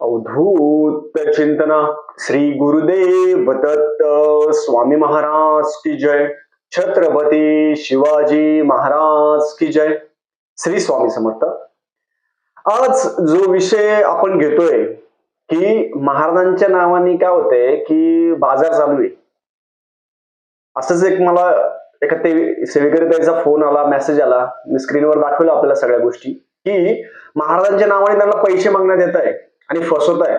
अवधूत चिंतना श्री गुरुदेव दत्त स्वामी महाराज की जय। छत्रपती शिवाजी महाराज की जय। श्री स्वामी समर्थ। आज जो विषय आपण घेतोय की महाराजांच्या नावाने काय होतंय की बाजार चालू आहे. असंच एक मला एका ते सेवेकरी फोन आला मेसेज आला मी स्क्रीनवर दाखवलं आपल्याला सगळ्या गोष्टी की महाराजांच्या नावाने त्यांना पैसे मागण्यात येत आहे. आणि फसवत आहे.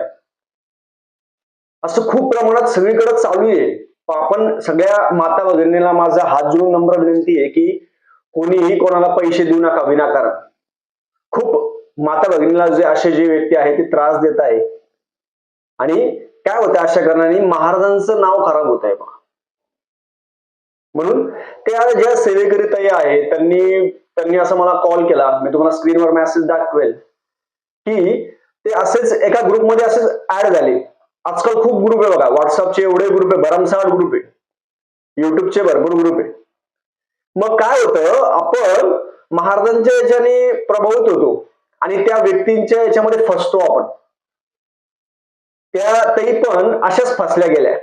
असं खूप प्रमाणात सगळीकडे चालू आहे. आपण सगळ्या माता भगिनीला माझा हात जोडून नम्र विनंती आहे की कोणीही कोणाला पैसे देऊ नका विनाकारण. खूप माता भगिनीला जे असे जे व्यक्ती आहे ते त्रास देत आहे. आणि काय होतं अशा कारणाने महाराजांचं नाव खराब होत आहे बघा. म्हणून त्या ज्या सेवेकरिता आहे त्यांनी त्यांनी असं मला कॉल केला. मी तुम्हाला स्क्रीनवर मेसेज दाखवेल. की ते असेच एका ग्रुपमध्ये असेच ऍड झाले. आजकाल खूप ग्रुप आहे बघा. व्हॉट्सअपचे एवढे ग्रुप आहे. भरमसाठ ग्रुप आहे. युट्यूबचे भरपूर ग्रुप आहे. मग काय होतं? आपण महाराजांच्या याच्याने प्रभावित होतो. आणि त्या व्यक्तींच्या याच्यामध्ये फसतो आपण. त्या तरी पण अशाच फसल्या गेल्या.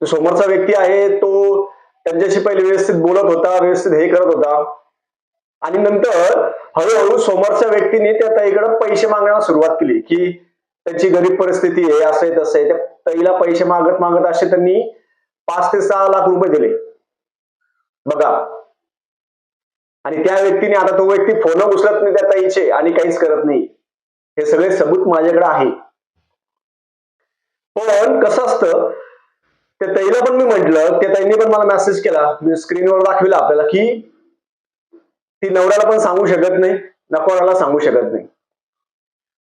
तो समोरचा व्यक्ती आहे तो त्यांच्याशी पहिले व्यवस्थित बोलत होता व्यवस्थित हे करत होता. आणि नंतर हळूहळू समोरच्या व्यक्तीने त्या ताईकडे पैसे मागण्याला सुरुवात केली की त्यांची गरीब परिस्थिती आहे असं आहे तसं आहे. त्या ताईला पैसे मागत मागत असे त्यांनी पाच ते सहा लाख रुपये दिले. बघा. आणि त्या व्यक्तीने आता तो व्यक्ती फोन उचलत नाही त्या ताईचे आणि काहीच करत नाही. हे सगळे सबूत माझ्याकडे आहे. पण कसं असतं त्या ताईला पण मी म्हंटल त्या ताईने पण मला मेसेज केला. मी स्क्रीनवर दाखविला आपल्याला की ती नवऱ्याला पण सांगू शकत नाही नकोराला सांगू शकत नाही.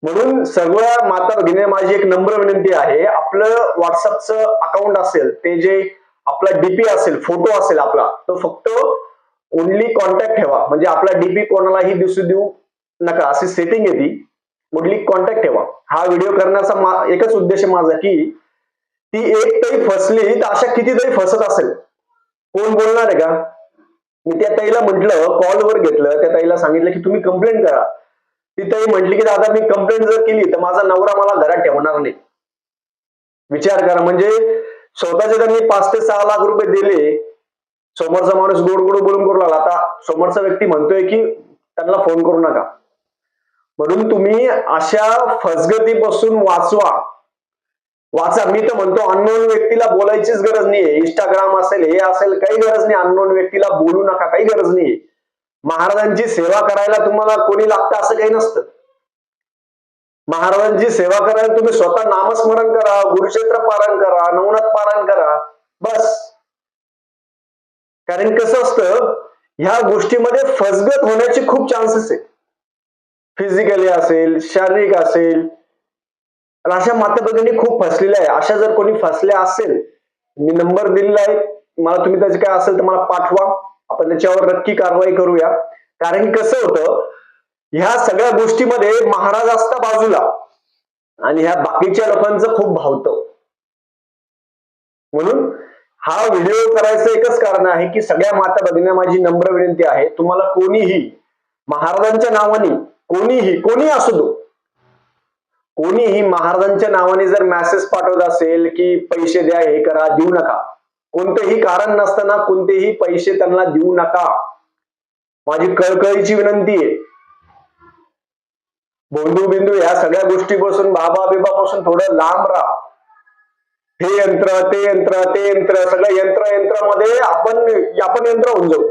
म्हणून सगळ्या माता भगिनी माझी एक नम्र विनंती आहे आपलं व्हॉट्सअपचं अकाउंट असेल ते जे आपला डीपी असेल फोटो असेल आपला तो फक्त ओनली कॉन्टॅक्ट ठेवा. म्हणजे आपला डीपी कोणालाही दिसू देऊ नका अशी सेटिंग आहे ती. ओनली कॉन्टॅक्ट ठेवा. हा व्हिडिओ करण्याचा एकच उद्देश माझा की ती एक तरी फसली तर अशा कितीतरी फसत असेल. कोण बोलणार आहे का? मी त्या ताईला म्हटलं कॉलवर घेतलं त्या ताईला सांगितलं की तुम्ही कंप्लेंट करा. ती ताई म्हटली की दादा मी कंप्लेंट जर केली तर माझा नवरा मला घरात ठेवणार नाही. विचार करा म्हणजे स्वतःचे त्यांनी पाच ते सहा लाख रुपये दिले. समोरचा माणूस गोड गोड बोलून करू लागला. आता समोरचा व्यक्ती म्हणतोय की त्यांना फोन करू नका. म्हणून तुम्ही अशा फसगतीपासून वाचवा. वाचा मी तर म्हणतो अननोन व्यक्तीला बोलायचीच गरज नाहीये. इंस्टाग्राम असेल हे असेल काही गरज नाही. अननोन व्यक्तीला बोलू नका काही गरज नाहीये. महाराजांची सेवा करायला तुम्हाला कोणी लागतं असं काही नसतं. महाराजांची सेवा करायला तुम्ही स्वतः नामस्मरण करा गुरुक्षेत्र पारण करा नवनाथ पारण करा बस. कारण कसं असतं ह्या गोष्टीमध्ये फसगत होण्याचे खूप चान्सेस आहे फिजिकली असेल शारीरिक असेल आणि अशा माता भगिनी खूप फसलेल्या आहे. अशा जर कोणी फसल्या असेल मी नंबर दिलेला आहे. मला तुम्ही त्याचे काय असेल तर मला पाठवा. आपण त्याच्यावर नक्की कारवाई करूया. कारण की कसं होतं ह्या सगळ्या गोष्टीमध्ये महाराज असता बाजूला. आणि ह्या बाकीच्या लोकांचं खूप भावतं. म्हणून हा व्हिडिओ करायचं एकच कारण आहे की सगळ्या माता भगिनींना माझी नम्र विनंती आहे. तुम्हाला कोणीही महाराजांच्या नावाने कोणीही कोणी असू दो कोणीही महाराजांच्या नावाने जर मेसेज पाठवत असेल की पैसे द्या हे करा देऊ नका. कोणतेही कारण नसताना कोणतेही पैसे त्यांना देऊ नका. माझी कळकळीची विनंती आहे. बोंडू बिंदू या सगळ्या गोष्टीपासून बाबा बिबापासून थोडं लांब राहा. हे यंत्र ते यंत्र ते यंत्र सगळं यंत्र यंत्रामध्ये आपण आपण यंत्र होऊन जाऊ.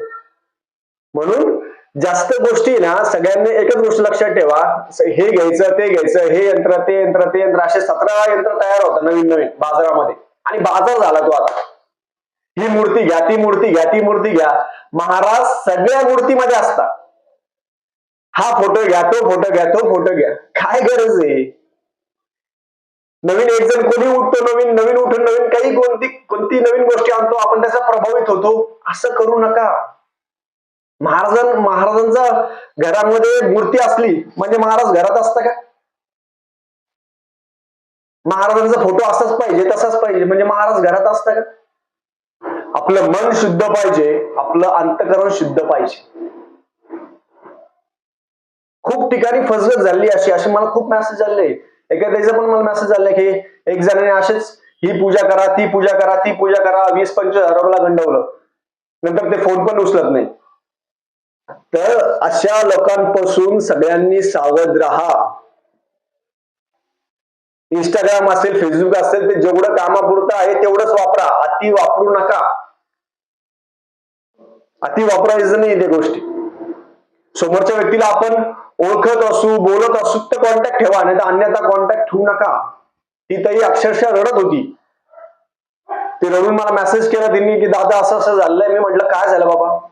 म्हणून जास्त गोष्टी ना सगळ्यांनी एकच गोष्ट लक्षात ठेवा. हे घ्यायचं ते घ्यायचं हे यंत्र ते यंत्र ते यंत्र असे सतरा यंत्र तयार होतं नवीन नवीन बाजारामध्ये. आणि बाजार झाला तो आता. ही मूर्ती घ्या ती मूर्ती घ्या ती मूर्ती घ्या. महाराज सगळ्या मूर्तीमध्ये असतात. हा फोटो घ्या तो फोटो घ्या तो फोटो घ्या. काय गरज आहे? नवीन एक जण कोणी उठतो नवीन नवीन उठून नवीन काही कोणती कोणती नवीन गोष्टी आणतो आपण त्याचा प्रभावित होतो. असं करू नका. महाराजां महाराजांचा घरामध्ये मूर्ती असली म्हणजे महाराज घरात असता का? महाराजांचा फोटो असाच पाहिजे तसाच पाहिजे म्हणजे महाराज घरात असता का? आपलं मन शुद्ध पाहिजे आपलं अंतकरण शुद्ध पाहिजे. खूप ठिकाणी फसगत झाली अशी अशी मला खूप मेसेज आले एखाद्याचा पण मला मेसेज आला की एक जणाने असेच ही पूजा करा ती पूजा करा ती पूजा करा वीस पंचवीस हजार गंडवलं. नंतर ते फोन पण उचलत नाही. तर अशा लोकांपासून सगळ्यांनी सावध राहा. इंस्टाग्राम असेल फेसबुक असेल ते जेवढं कामापुरतं आहे तेवढंच वापरा. अति वापरू नका. अति वापरायचं नाही त्या गोष्टी. समोरच्या व्यक्तीला आपण ओळखत असू बोलत असू तर कॉन्टॅक्ट ठेवा नाही तर अन्यथा कॉन्टॅक्ट ठेवू नका. ती ताई अक्षरशः रडत होती. ते रडून मला मेसेज केला तिने की दादा असं असं झालंय. मी म्हटलं काय झालं बाबा?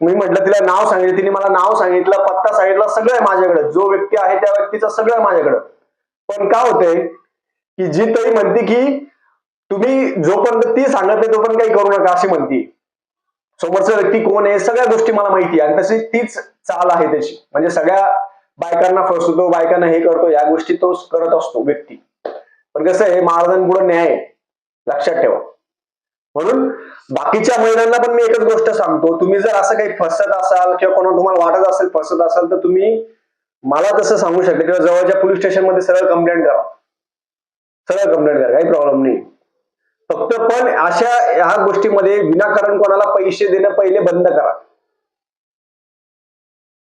मी म्हटलं तिला नाव सांगितलं तिने मला नाव सांगितलं पत्ता सांगितला सगळं आहे माझ्याकडे. जो व्यक्ती आहे त्या व्यक्तीचं सगळं आहे माझ्याकडे. पण काय होतंय की जी तरी म्हणते की तुम्ही जोपर्यंत ती सांगत नाही तोपर्यंत काही करू नका अशी म्हणती. समोरचा व्यक्ती कोण आहे सगळ्या गोष्टी मला माहिती आहे. आणि तशी तीच चाल आहे त्याची. म्हणजे सगळ्या बायकांना फसवतो बायकांना हे करतो या गोष्टी तो करत असतो व्यक्ती. पण कसं आहे महाराजांपुढे न्याय आहे. लक्षात ठेवा. म्हणून बाकीच्या महिलांना पण मी एकच गोष्ट सांगतो तुम्ही जर असं काही फसत असाल किंवा कोणाला तुम्हाला वाटत असेल फसत असाल तर तुम्ही मला तसं सांगू शकता किंवा जवळच्या पोलीस स्टेशनमध्ये सरळ कंप्लेंट करा. सरळ कंप्लेंट करा काही प्रॉब्लेम नाही. फक्त पण अशा ह्या गोष्टीमध्ये विनाकारण कोणाला पैसे देणं पहिले बंद करा.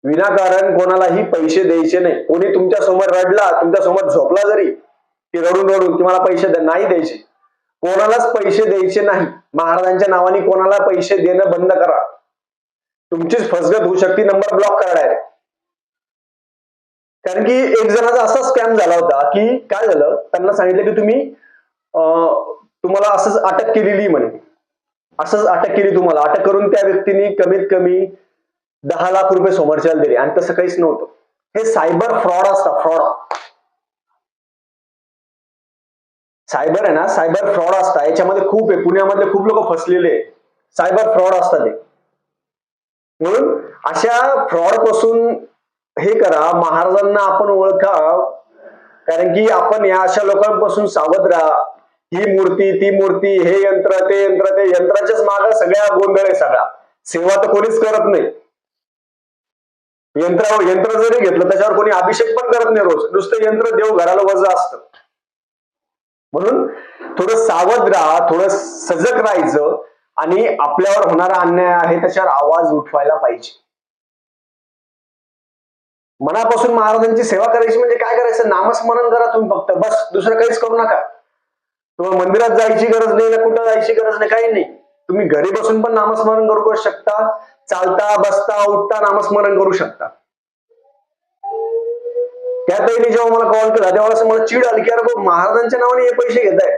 विनाकारण कोणालाही पैसे द्यायचे नाही. कोणी तुमच्यासमोर रडला तुमच्यासमोर झोपला जरी की रडून रडून की मला पैसे नाही द्यायचे. कोणालाच पैसे द्यायचे नाही. महाराजांच्या नावाने कोणाला पैसे देणं बंद करा. तुमचीच फसगत होऊ शकते नंबर ब्लॉक करा डायरेक्ट कारण की एक जणाचा असा स्कॅम झाला होता की काय झालं? त्यांना सांगितलं की तुम्ही तुम्हाला असंच अटक केलेली म्हणे. असंच अटक केली तुम्हाला. अटक करून त्या व्यक्तीने कमीत कमी दहा लाख रुपये समोरच्याला दिले. आणि तसं काहीच नव्हतं. हे सायबर फ्रॉड असतात फ्रॉड सायबर आहे ना सायबर फ्रॉड असतात. याच्यामध्ये खूप आहे. पुण्यामधले खूप लोक फसलेले आहे सायबर फ्रॉड असतात ते म्हणून अशा फ्रॉडपासून हे करा. महाराजांना आपण ओळखा. कारण की आपण या अशा लोकांपासून सावध राहा. ही मूर्ती ती मूर्ती हे यंत्र ते यंत्र ते यंत्राच्याच माग सगळ्या गोंधळ आहे सगळा. सेवा तर कोणीच करत नाही. यंत्र यंत्र जरी घेतलं त्याच्यावर कोणी अभिषेक पण करत नाही रोज. नुसतं यंत्र देव घराला वजा असतं. म्हणून थोडं सावध राहा थोडं सजग राहायचं आणि आपल्यावर होणारा अन्याय आहे त्याच्यावर आवाज उठवायला पाहिजे. मनापासून महाराजांची सेवा करायची म्हणजे काय करायचं? नामस्मरण करा तुम्ही फक्त. बस दुसरं काहीच करू नका. तुम्हाला मंदिरात जायची गरज नाही ना कुठं जायची गरज नाही काही नाही. तुम्ही घरी बसून पण नामस्मरण करू शकता. चालता बसता उठता नामस्मरण करू शकता. त्या ताईने जेव्हा मला कॉल केला तेव्हा असं मला चिड आली की अरे महाराजांच्या नावाने हे पैसे घेत आहे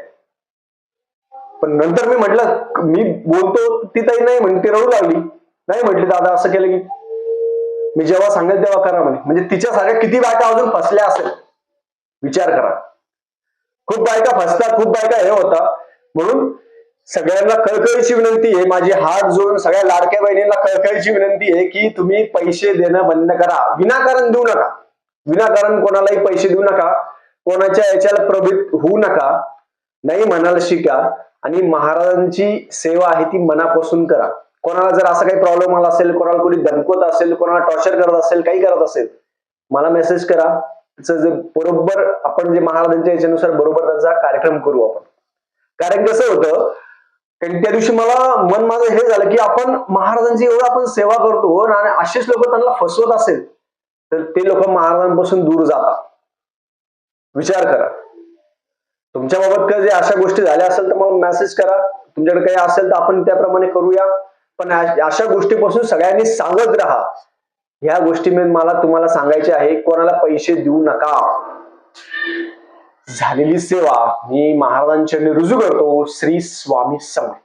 पण नंतर मी म्हटलं मी बोलतो ती ताई नाही म्हणते रडू लागली. नाही म्हटली दादा असं केलं की मी जेव्हा सांगेल तेव्हा करा म्हणे. म्हणजे तिच्यासारख्या किती बायका अजून फसल्या असेल? विचार करा. खूप बायका फसतात खूप बायका हे होता म्हणून सगळ्यांना कळकळीची विनंती आहे माझी हात जोडून सगळ्या लाडक्या बहिणींना कळकळीची विनंती आहे की तुम्ही पैसे देणं बंद करा. विनाकारण देऊ नका. विनाकारण कोणालाही पैसे देऊ नका. कोणाच्या याच्याला प्रभृत होऊ नका. नाही म्हणायला शिका. आणि महाराजांची सेवा आहे ती मनापासून करा. कोणाला जर असा काही प्रॉब्लेम आला असेल कोणाला कोणी धमकवत असेल कोणाला टॉर्चर करत असेल काही करत असेल मला मेसेज करा. जे बरोबर आपण जे महाराजांच्या याच्यानुसार बरोबर त्याचा कार्यक्रम करू आपण. कारण कसं होतं कारण त्या दिवशी मला मन माझं हे झालं की आपण महाराजांची एवढं आपण सेवा करतो आणि असेच लोक त्यांना फसवत असेल. तर ते लोक महाराजांपासून दूर जातात. विचार करा. तुमच्या बाबत काही अशा गोष्टी झाल्या असेल तर मग मेसेज करा. तुमच्याकडे काही असेल तर आपण त्याप्रमाणे करूया. पण अशा गोष्टीपासून सगळ्यांनी सांगत राहा. ह्या गोष्टी मी मला तुम्हाला सांगायचे आहे. कोणाला पैसे देऊ नका. झालेली सेवा मी महाराजांच्या रुजू करतो. श्री स्वामी समर्थ.